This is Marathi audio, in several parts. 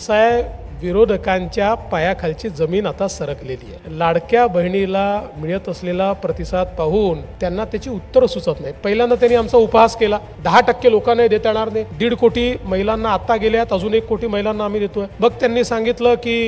असं आहे विरोधकांच्या पायाखालची जमीन आता सरकलेली आहे. लाडक्या बहिणीला मिळत असलेला प्रतिसाद पाहून त्यांना त्याची उत्तरं सुचत नाही. पहिल्यांदा त्यांनी आमचा उपहास केला. दहा टक्के लोकांना देता येणार नाही. दीड कोटी महिलांना आता गेल्यात अजून एक कोटी महिलांना आम्ही देतोय. मग त्यांनी सांगितलं की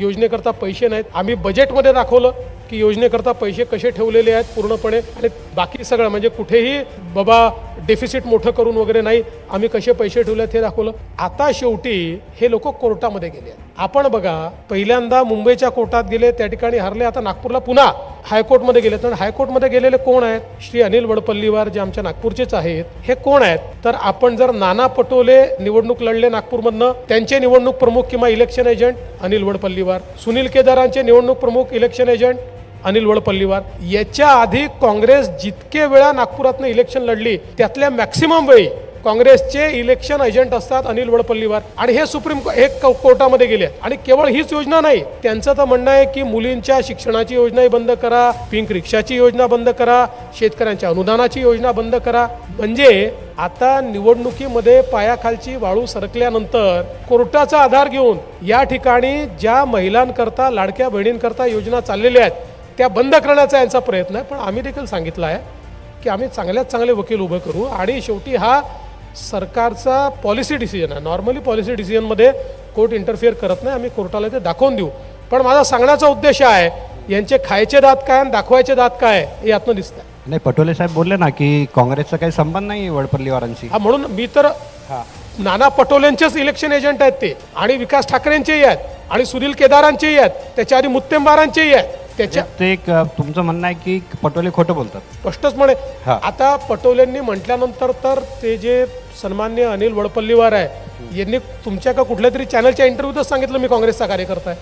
योजनेकरता पैसे नाहीत. आम्ही बजेटमध्ये दाखवलं. की योजनेकरता पैसे कसे ठेवलेले आहेत पूर्णपणे आणि बाकी सगळं म्हणजे कुठेही बाबा डेफिसिट मोठं करून वगैरे नाही आम्ही कसे पैसे ठेवले आहेत हे दाखवलं. आता शेवटी हे लोक कोर्टामध्ये गेले आहेत. आपण बघा पहिल्यांदा मुंबईच्या कोर्टात गेले त्या ठिकाणी हरले आता नागपूरला पुन्हा हायकोर्टमध्ये गेले तर हायकोर्टमध्ये गेलेले कोण आहेत? श्री अनिल वडपल्लीवार जे आमच्या नागपूरचेच आहेत हे कोण आहेत? तर आपण जर नाना पटोले निवडणूक लढले नागपूरमधनं त्यांचे निवडणूक प्रमुख किंवा इलेक्शन एजंट अनिल वडपल्लीवार सुनील केदारांचे निवडणूक प्रमुख इलेक्शन एजंट अनिल वडपल्लीवार याच्या आधी काँग्रेस जितके वेळा नागपुरातनं इलेक्शन लढली त्यातल्या मॅक्सिमम वेळी काँग्रेसचे इलेक्शन एजंट असतात अनिल वडपल्लीवार आणि हे सुप्रीम हे क- कोर्टामध्ये गेले. आणि केवळ हीच योजना नाही त्यांचं तर म्हणणं आहे की मुलींच्या शिक्षणाची योजनाही बंद करा पिंक रिक्षाची योजना बंद करा शेतकऱ्यांच्या अनुदानाची योजना बंद करा. म्हणजे आता निवडणुकीमध्ये पायाखालची वाळू सरकल्यानंतर कोर्टाचा आधार घेऊन या ठिकाणी ज्या महिलांकरता लाडक्या बहिणींकरता योजना चाललेल्या आहेत त्या बंद करण्याचा यांचा प्रयत्न आहे. पण आम्ही देखील सांगितलं आहे की आम्ही चांगल्यात चांगले वकील उभे करू आणि शेवटी हा सरकारचा पॉलिसी डिसिजन आहे. नॉर्मली पॉलिसी डिसिजनमध्ये कोर्ट इंटरफिअर करत नाही. आम्ही कोर्टाला ते दाखवून देऊ. पण माझा सांगण्याचा उद्देश आहे यांचे खायचे दात काय आणि दाखवायचे दात काय हे यातनं दिसत आहे नाही पटोले साहेब बोलले ना की काँग्रेसचा काही संबंध नाही वडपल्लीवारांशी. हा म्हणून मी तर नाना पटोलेंचेच इलेक्शन एजंट आहेत ते. आणि विकास ठाकरेंचेही आहेत. आणि सुनील केदारांचेही आहेत. त्याच्या आधी मुत्तेमवारांचेही आहेत. त्याच्या ते एक तुमचं म्हणणं आहे की पटोले खोटं बोलतात. स्पष्टच म्हणे. हा. आता पटोलेंनी म्हटल्यानंतर तर ते जे सन्मान्य अनिल वडपल्लीवार आहे यांनी तुमच्या का कुठल्या तरी चॅनलच्या इंटरव्ह्यूतच सांगितलं मी काँग्रेसचा कार्यकर्ता आहे.